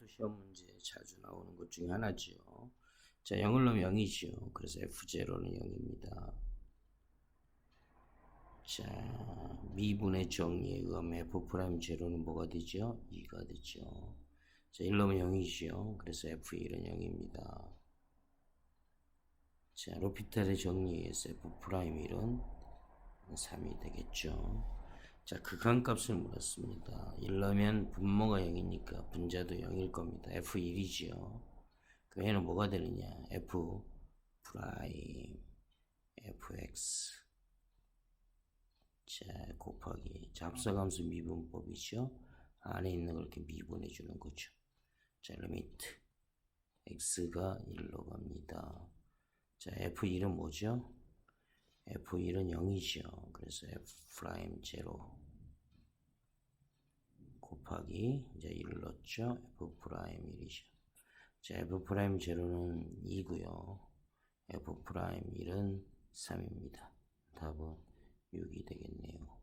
컴퓨터 시험 문제 자주 나오는 것 중에 하나죠. 자, 0을 넣으면 0이죠. 그래서 F0는 0입니다. 자, 미분의 정리에 의하면 F'0는 뭐가 되죠? 2가 되죠. 자, 1 넣으면 0이죠. 그래서 F1은 0입니다. 자, 로피탈의 정리에 의해서 F'1은 3이 되겠죠. 자, 극한값을 물었습니다. 1 넣으면 분모가 0이니까 분자도 0일 겁니다. F1이지요. 그 얘는 뭐가 되느냐? F 프라임 fx 자 곱하기 잡사함수 미분법이죠. 안에 있는 걸 이렇게 미분해 주는 거죠. 자 리미트 x가 1로 갑니다. 자 f1은 뭐죠? F1은 0이죠. 그래서 f 0 곱하기 이제 1을 넣었죠. f 프라임 1이죠. 자, f 0는 2고요. f 프라임 1은 3입니다. 답은 6이 되겠네요.